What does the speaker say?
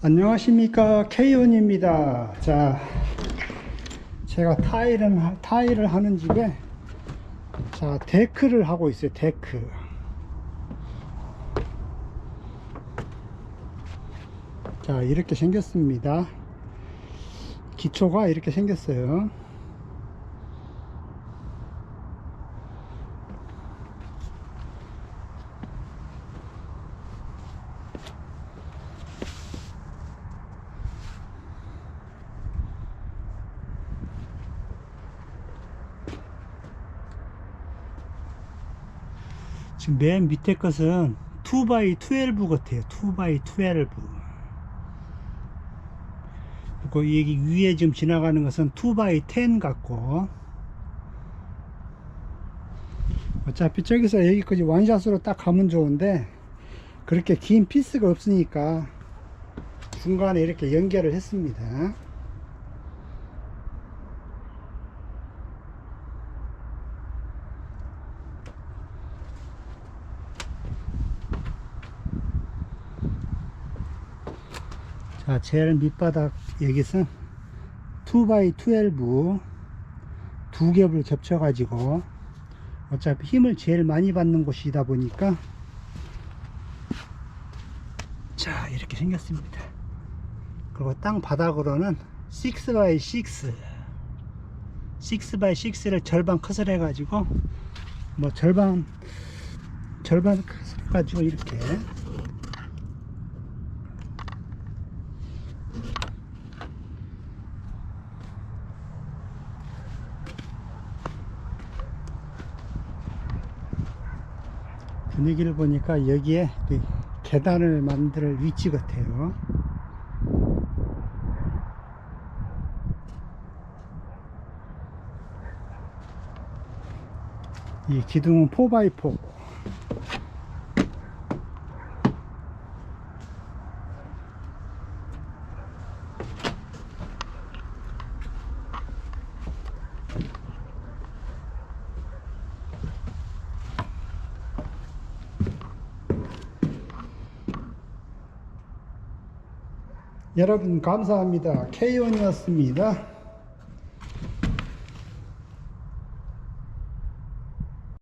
안녕하십니까 K온입니다. 자 제가 타일을, 하- 타일을 하는 집에 자 데크를 하고 있어요 데크. 자 이렇게 생겼습니다. 기초가 이렇게 생겼어요 지금 맨 밑에 것은 2x12 같아요. 2x12 그리고 여기 위에 지금 지나가는 것은 2x10 같고. 어차피 저기서 여기까지 원샷으로 딱 가면 좋은데 그렇게 긴 피스가 없으니까 중간에 이렇게 연결을 했습니다 자, 제일 밑바닥 여기서 2x12 두 겹을 겹쳐 가지고 어차피 힘을 제일 많이 받는 곳이다 보니까 자 이렇게 생겼습니다. 그리고 땅 바닥으로는 6x6 6x6를 절반 컷을 해 가지고 뭐 절반 절반 컷을 해 가지고 이렇게 분위기를 보니까 여기에 그 계단을 만들 위치 같아요. 이 기둥은 4x4. 여러분 감사합니다. K1이었습니다.